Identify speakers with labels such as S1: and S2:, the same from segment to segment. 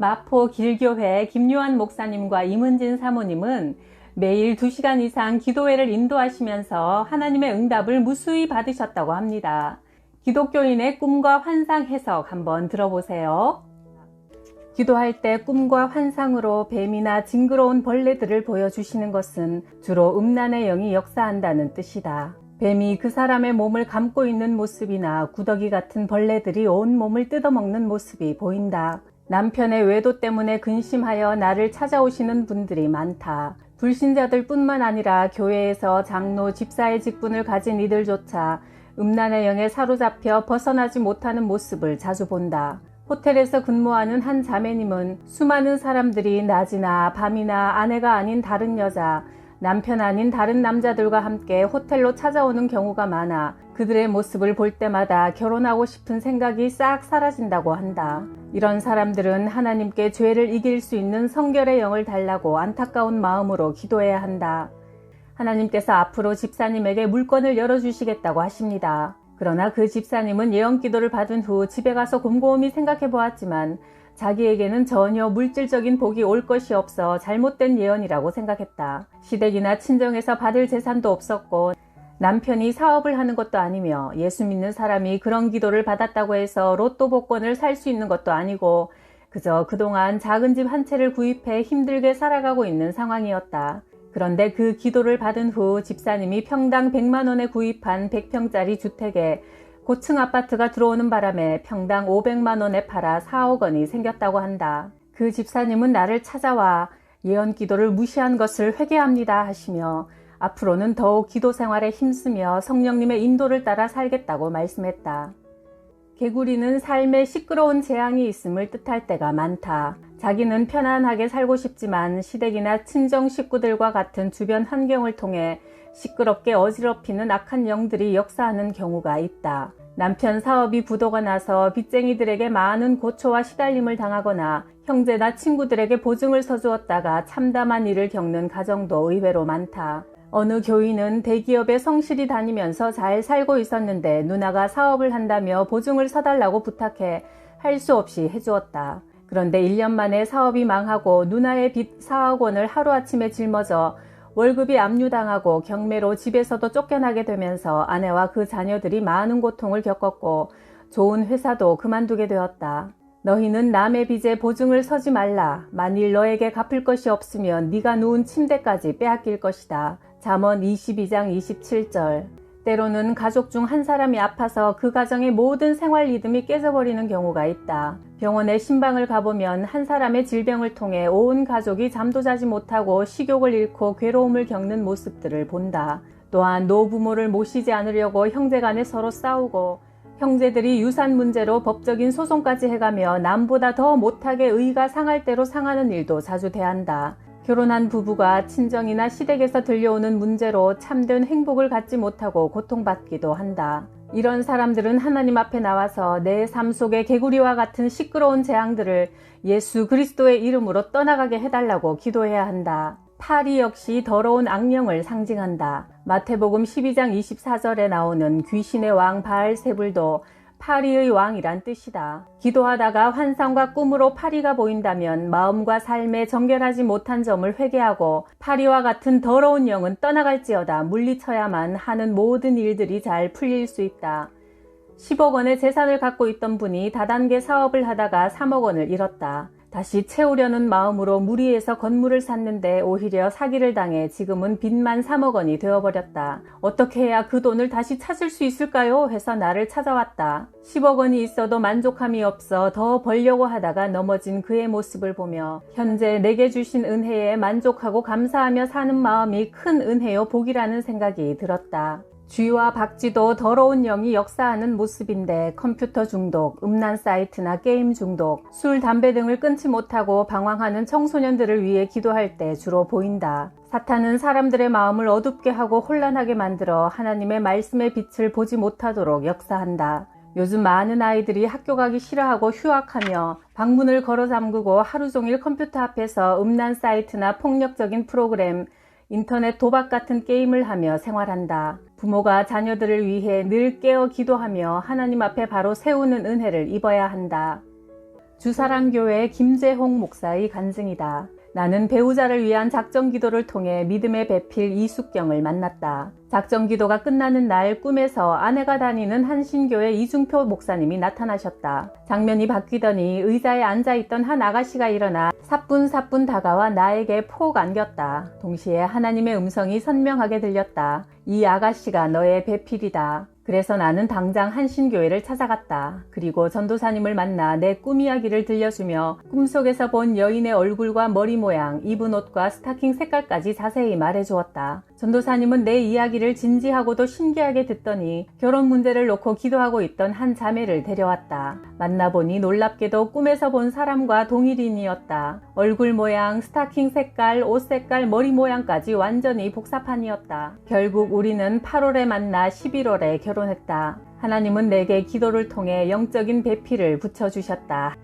S1: 마포 길교회 김요한 목사님과 임은진 사모님은 매일 2시간 이상 기도회를 인도하시면서 하나님의 응답을 무수히 받으셨다고 합니다. 기독교인의 꿈과 환상 해석 한번 들어보세요. 기도할 때 꿈과 환상으로 뱀이나 징그러운 벌레들을 보여주시는 것은 주로 음란의 영이 역사한다는 뜻이다. 뱀이 그 사람의 몸을 감고 있는 모습이나 구더기 같은 벌레들이 온 몸을 뜯어먹는 모습이 보인다. 남편의 외도 때문에 근심하여 나를 찾아오시는 분들이 많다. 불신자들 뿐만 아니라 교회에서 장로, 집사의 직분을 가진 이들조차 음란의 영에 사로잡혀 벗어나지 못하는 모습을 자주 본다. 호텔에서 근무하는 한 자매님은 수많은 사람들이 낮이나 밤이나 아내가 아닌 다른 여자, 남편 아닌 다른 남자들과 함께 호텔로 찾아오는 경우가 많아 그들의 모습을 볼 때마다 결혼하고 싶은 생각이 싹 사라진다고 한다. 이런 사람들은 하나님께 죄를 이길 수 있는 성결의 영을 달라고 안타까운 마음으로 기도해야 한다. 하나님께서 앞으로 집사님에게 물건을 열어주시겠다고 하십니다. 그러나 그 집사님은 예언 기도를 받은 후 집에 가서 곰곰이 생각해 보았지만 자기에게는 전혀 물질적인 복이 올 것이 없어 잘못된 예언이라고 생각했다. 시댁이나 친정에서 받을 재산도 없었고 남편이 사업을 하는 것도 아니며 예수 믿는 사람이 그런 기도를 받았다고 해서 로또 복권을 살 수 있는 것도 아니고 그저 그동안 작은 집 한 채를 구입해 힘들게 살아가고 있는 상황이었다. 그런데 그 기도를 받은 후 집사님이 평당 100만 원에 구입한 100평짜리 주택에 고층 아파트가 들어오는 바람에 평당 500만 원에 팔아 4억 원이 생겼다고 한다. 그 집사님은 나를 찾아와 예언 기도를 무시한 것을 회개합니다 하시며 앞으로는 더욱 기도 생활에 힘쓰며 성령님의 인도를 따라 살겠다고 말씀했다. 개구리는 삶에 시끄러운 재앙이 있음을 뜻할 때가 많다. 자기는 편안하게 살고 싶지만 시댁이나 친정 식구들과 같은 주변 환경을 통해 시끄럽게 어지럽히는 악한 영들이 역사하는 경우가 있다. 남편 사업이 부도가 나서 빚쟁이들에게 많은 고초와 시달림을 당하거나 형제나 친구들에게 보증을 서주었다가 참담한 일을 겪는 가정도 의외로 많다. 어느 교인은 대기업에 성실히 다니면서 잘 살고 있었는데 누나가 사업을 한다며 보증을 서달라고 부탁해 할 수 없이 해주었다. 그런데 1년 만에 사업이 망하고 누나의 빚 4억 원을 하루아침에 짊어져 월급이 압류당하고 경매로 집에서도 쫓겨나게 되면서 아내와 그 자녀들이 많은 고통을 겪었고 좋은 회사도 그만두게 되었다. 너희는 남의 빚에 보증을 서지 말라. 만일 너에게 갚을 것이 없으면 네가 누운 침대까지 빼앗길 것이다. 잠언 22장 27절. 때로는 가족 중 한 사람이 아파서 그 가정의 모든 생활 리듬이 깨져버리는 경우가 있다. 병원에 신방을 가보면 한 사람의 질병을 통해 온 가족이 잠도 자지 못하고 식욕을 잃고 괴로움을 겪는 모습들을 본다. 또한 노부모를 모시지 않으려고 형제 간에 서로 싸우고 형제들이 유산 문제로 법적인 소송까지 해가며 남보다 더 못하게 의가 상할 대로 상하는 일도 자주 대한다. 결혼한 부부가 친정이나 시댁에서 들려오는 문제로 참된 행복을 갖지 못하고 고통받기도 한다. 이런 사람들은 하나님 앞에 나와서 내 삶 속의 개구리와 같은 시끄러운 재앙들을 예수 그리스도의 이름으로 떠나가게 해달라고 기도해야 한다. 파리 역시 더러운 악령을 상징한다. 마태복음 12장 24절에 나오는 귀신의 왕 바알세불도 파리의 왕이란 뜻이다. 기도하다가 환상과 꿈으로 파리가 보인다면 마음과 삶에 정결하지 못한 점을 회개하고 파리와 같은 더러운 영은 떠나갈지어다 물리쳐야만 하는 모든 일들이 잘 풀릴 수 있다. 10억 원의 재산을 갖고 있던 분이 다단계 사업을 하다가 3억 원을 잃었다. 다시 채우려는 마음으로 무리해서 건물을 샀는데 오히려 사기를 당해 지금은 빚만 3억 원이 되어버렸다. 어떻게 해야 그 돈을 다시 찾을 수 있을까요? 해서 나를 찾아왔다. 10억 원이 있어도 만족함이 없어 더 벌려고 하다가 넘어진 그의 모습을 보며 현재 내게 주신 은혜에 만족하고 감사하며 사는 마음이 큰 은혜요 복이라는 생각이 들었다. 쥐와 박쥐도 더러운 영이 역사하는 모습인데 컴퓨터 중독, 음란 사이트나 게임 중독, 술, 담배 등을 끊지 못하고 방황하는 청소년들을 위해 기도할 때 주로 보인다. 사탄은 사람들의 마음을 어둡게 하고 혼란하게 만들어 하나님의 말씀의 빛을 보지 못하도록 역사한다. 요즘 많은 아이들이 학교 가기 싫어하고 휴학하며 방문을 걸어 잠그고 하루 종일 컴퓨터 앞에서 음란 사이트나 폭력적인 프로그램, 인터넷 도박 같은 게임을 하며 생활한다. 부모가 자녀들을 위해 늘 깨어 기도하며 하나님 앞에 바로 세우는 은혜를 입어야 한다. 주사랑교회 김재홍 목사의 간증이다. 나는 배우자를 위한 작정 기도를 통해 믿음의 배필 이숙경을 만났다. 작정 기도가 끝나는 날 꿈에서 아내가 다니는 한신교회 이중표 목사님이 나타나셨다. 장면이 바뀌더니 의자에 앉아있던 한 아가씨가 일어나 사뿐사뿐 다가와 나에게 폭 안겼다. 동시에 하나님의 음성이 선명하게 들렸다. 이 아가씨가 너의 배필이다. 그래서 나는 당장 한신교회를 찾아갔다. 그리고 전도사님을 만나 내 꿈 이야기를 들려주며 꿈속에서 본 여인의 얼굴과 머리 모양, 입은 옷과 스타킹 색깔까지 자세히 말해주었다. 전도사님은 내 이야기를 진지하고도 신기하게 듣더니 결혼 문제를 놓고 기도하고 있던 한 자매를 데려왔다. 만나보니 놀랍게도 꿈에서 본 사람과 동일인이었다. 얼굴 모양, 스타킹 색깔, 옷 색깔, 머리 모양까지 완전히 복사판이었다. 결국 우리는 8월에 만나 11월에 결혼했다. 하나님은 내게 기도를 통해 영적인 배필을 붙여주셨다.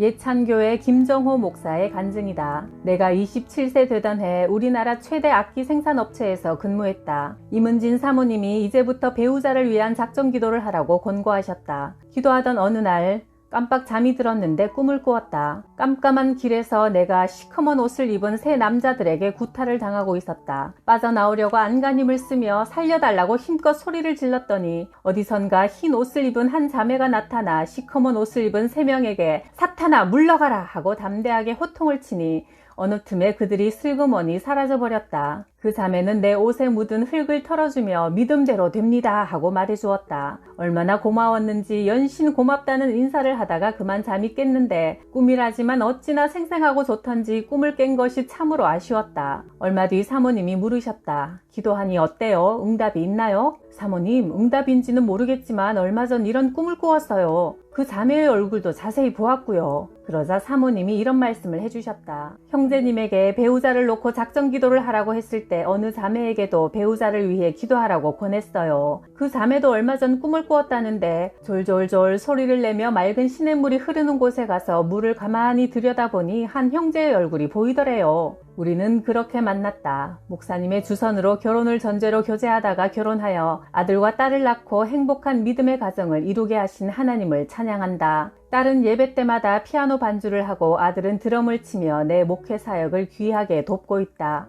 S1: 예찬교회 김정호 목사의 간증이다. 내가 27세 되던 해 우리나라 최대 악기 생산업체에서 근무했다. 이문진 사모님이 이제부터 배우자를 위한 작정 기도를 하라고 권고하셨다. 기도하던 어느 날 깜빡 잠이 들었는데 꿈을 꾸었다. 깜깜한 길에서 내가 시커먼 옷을 입은 세 남자들에게 구타를 당하고 있었다. 빠져나오려고 안간힘을 쓰며 살려달라고 힘껏 소리를 질렀더니 어디선가 흰 옷을 입은 한 자매가 나타나 시커먼 옷을 입은 세 명에게 사탄아 물러가라 하고 담대하게 호통을 치니 어느 틈에 그들이 슬그머니 사라져버렸다. 그 자매는 내 옷에 묻은 흙을 털어주며 믿음대로 됩니다 하고 말해주었다. 얼마나 고마웠는지 연신 고맙다는 인사를 하다가 그만 잠이 깼는데 꿈이라지만 어찌나 생생하고 좋던지 꿈을 깬 것이 참으로 아쉬웠다. 얼마 뒤 사모님이 물으셨다. 기도하니 어때요? 응답이 있나요? 사모님, 응답인지는 모르겠지만 얼마 전 이런 꿈을 꾸었어요. 그 자매의 얼굴도 자세히 보았고요. 그러자 사모님이 이런 말씀을 해주셨다. 형제님에게 배우자를 놓고 작정 기도를 하라고 했을 때 어느 자매에게도 배우자를 위해 기도하라고 권했어요. 그 자매도 얼마 전 꿈을 꾸었다는데 졸졸졸 소리를 내며 맑은 시냇물이 흐르는 곳에 가서 물을 가만히 들여다보니 한 형제의 얼굴이 보이더래요. 우리는 그렇게 만났다. 목사님의 주선으로 결혼을 전제로 교제하다가 결혼하여 아들과 딸을 낳고 행복한 믿음의 가정을 이루게 하신 하나님을 찬양한다. 딸은 예배 때마다 피아노 반주를 하고 아들은 드럼을 치며 내 목회 사역을 귀하게 돕고 있다.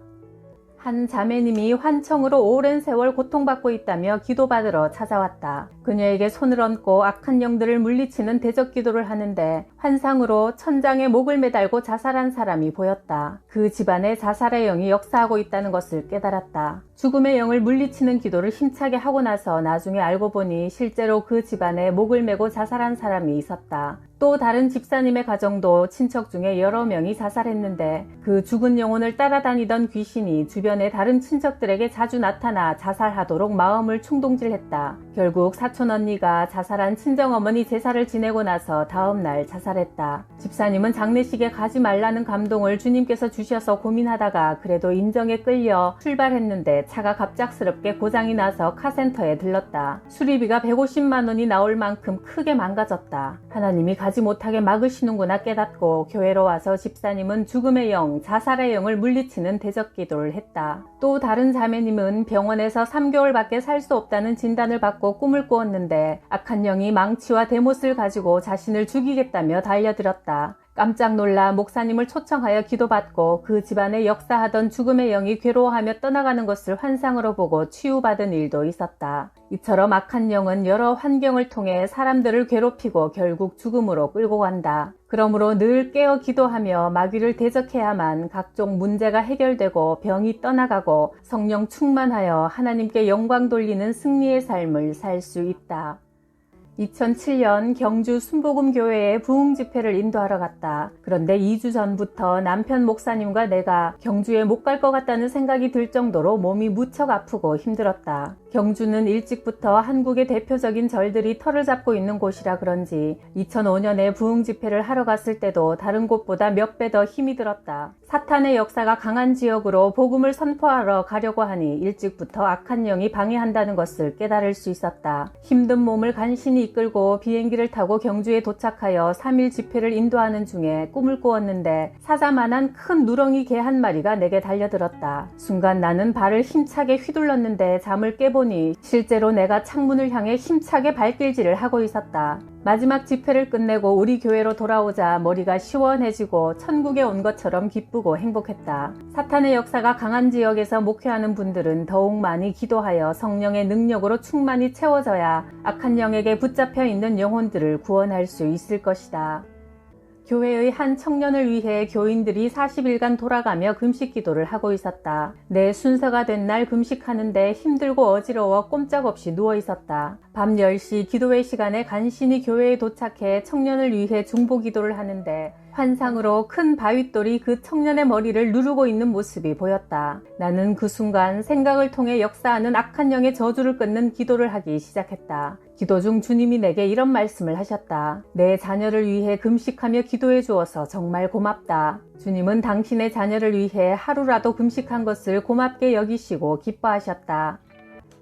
S1: 한 자매님이 환청으로 오랜 세월 고통받고 있다며 기도받으러 찾아왔다. 그녀에게 손을 얹고 악한 영들을 물리치는 대적 기도를 하는데 환상으로 천장에 목을 매달고 자살한 사람이 보였다. 그 집안에 자살의 영이 역사하고 있다는 것을 깨달았다. 죽음의 영을 물리치는 기도를 힘차게 하고 나서 나중에 알고 보니 실제로 그 집안에 목을 메고 자살한 사람이 있었다. 또 다른 집사님의 가정도 친척 중에 여러 명이 자살했는데 그 죽은 영혼을 따라다니던 귀신이 주변의 다른 친척들에게 자주 나타나 자살하도록 마음을 충동질했다. 결국 사촌 언니가 자살한 친정어머니 제사를 지내고 나서 다음날 자살했다. 집사님은 장례식에 가지 말라는 감동을 주님께서 주셔서 고민하다가 그래도 인정에 끌려 출발했는데 차가 갑작스럽게 고장이 나서 카센터에 들렀다. 수리비가 150만 원이 나올 만큼 크게 망가졌다. 하나님이 가지 못하게 막으시는구나 깨닫고 교회로 와서 집사님은 죽음의 영, 자살의 영을 물리치는 대적 기도를 했다. 또 다른 자매님은 병원에서 3개월밖에 살 수 없다는 진단을 받고 꿈을 꾸었는데 악한 영이 망치와 대못을 가지고 자신을 죽이겠다며 달려들었다. 깜짝 놀라 목사님을 초청하여 기도받고 그 집안에 역사하던 죽음의 영이 괴로워하며 떠나가는 것을 환상으로 보고 치유받은 일도 있었다. 이처럼 악한 영은 여러 환경을 통해 사람들을 괴롭히고 결국 죽음으로 끌고 간다. 그러므로 늘 깨어 기도하며 마귀를 대적해야만 각종 문제가 해결되고 병이 떠나가고 성령 충만하여 하나님께 영광 돌리는 승리의 삶을 살 수 있다. 2007년 경주 순복음 교회에 부흥 집회를 인도하러 갔다. 그런데 2주 전부터 남편 목사님과 내가 경주에 못 갈 것 같다는 생각이 들 정도로 몸이 무척 아프고 힘들었다. 경주는 일찍부터 한국의 대표적인 절들이 털을 잡고 있는 곳이라 그런지 2005년에 부흥 집회를 하러 갔을 때도 다른 곳보다 몇 배 더 힘이 들었다. 사탄의 역사가 강한 지역으로 복음을 선포하러 가려고 하니 일찍부터 악한 영이 방해한다는 것을 깨달을 수 있었다. 힘든 몸을 간신히 이끌고 비행기를 타고 경주에 도착하여 3일 집회를 인도하는 중에 꿈을 꾸었는데 사자만한 큰 누렁이 개 한 마리가 내게 달려들었다. 순간 나는 발을 힘차게 휘둘렀는데 잠을 깨 보니 실제로 내가 창문을 향해 힘차게 발길질을 하고 있었다. 마지막 집회를 끝내고 우리 교회로 돌아오자 머리가 시원해지고 천국에 온 것처럼 기쁘고 행복했다. 사탄의 역사가 강한 지역에서 목회하는 분들은 더욱 많이 기도하여 성령의 능력으로 충만히 채워져야 악한 영에게 붙잡혀 있는 영혼들을 구원할 수 있을 것이다. 교회의 한 청년을 위해 교인들이 40일간 돌아가며 금식 기도를 하고 있었다. 내 순서가 된 날 금식하는데 힘들고 어지러워 꼼짝없이 누워 있었다. 밤 10시 기도회 시간에 간신히 교회에 도착해 청년을 위해 중보 기도를 하는데 환상으로 큰 바윗돌이 그 청년의 머리를 누르고 있는 모습이 보였다. 나는 그 순간 생각을 통해 역사하는 악한 영의 저주를 끊는 기도를 하기 시작했다. 기도 중 주님이 내게 이런 말씀을 하셨다. 내 자녀를 위해 금식하며 기도해 주어서 정말 고맙다. 주님은 당신의 자녀를 위해 하루라도 금식한 것을 고맙게 여기시고 기뻐하셨다.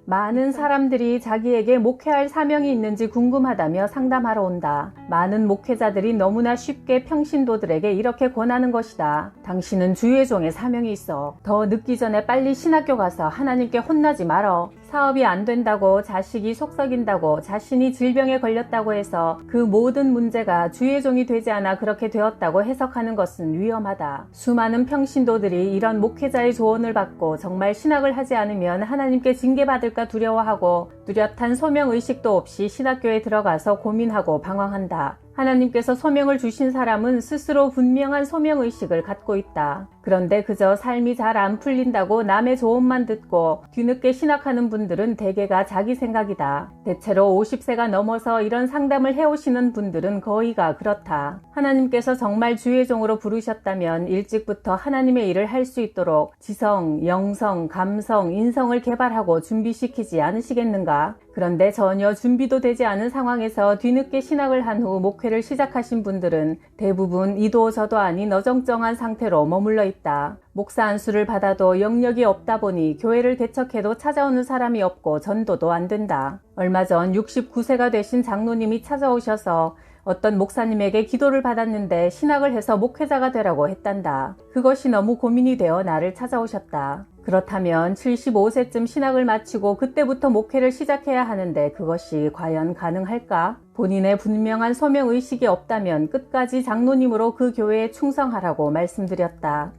S1: 많은 사람들이 자기에게 목회할 사명이 있는지 궁금하다며 상담하러 온다. 많은 목회자들이 너무나 쉽게 평신도들에게 이렇게 권하는 것이다. 당신은 주의 종의 사명이 있어. 더 늦기 전에 빨리 신학교 가서 하나님께 혼나지 말어. 사업이 안 된다고 자식이 속썩인다고 자신이 질병에 걸렸다고 해서 그 모든 문제가 주의 종이 되지 않아 그렇게 되었다고 해석하는 것은 위험하다. 수많은 평신도들이 이런 목회자의 조언을 받고 정말 신학을 하지 않으면 하나님께 징계받을까 두려워하고 뚜렷한 소명 의식도 없이 신학교에 들어가서 고민하고 방황한다. 하나님께서 소명을 주신 사람은 스스로 분명한 소명의식을 갖고 있다. 그런데 그저 삶이 잘 안 풀린다고 남의 조언만 듣고 뒤늦게 신학하는 분들은 대개가 자기 생각이다. 대체로 50세가 넘어서 이런 상담을 해오시는 분들은 거의가 그렇다. 하나님께서 정말 주의 종으로 부르셨다면 일찍부터 하나님의 일을 할 수 있도록 지성, 영성, 감성, 인성을 개발하고 준비시키지 않으시겠는가? 그런데 전혀 준비도 되지 않은 상황에서 뒤늦게 신학을 한 후 목회를 시작하신 분들은 대부분 이도 저도 아닌 어정쩡한 상태로 머물러 있다. 목사 안수를 받아도 영역이 없다 보니 교회를 개척해도 찾아오는 사람이 없고 전도도 안 된다. 얼마 전 69세가 되신 장로님이 찾아오셔서 어떤 목사님에게 기도를 받았는데 신학을 해서 목회자가 되라고 했단다. 그것이 너무 고민이 되어 나를 찾아오셨다. 그렇다면 75세쯤 신학을 마치고 그때부터 목회를 시작해야 하는데 그것이 과연 가능할까? 본인의 분명한 소명 의식이 없다면 끝까지 장로님으로 그 교회에 충성하라고 말씀드렸다.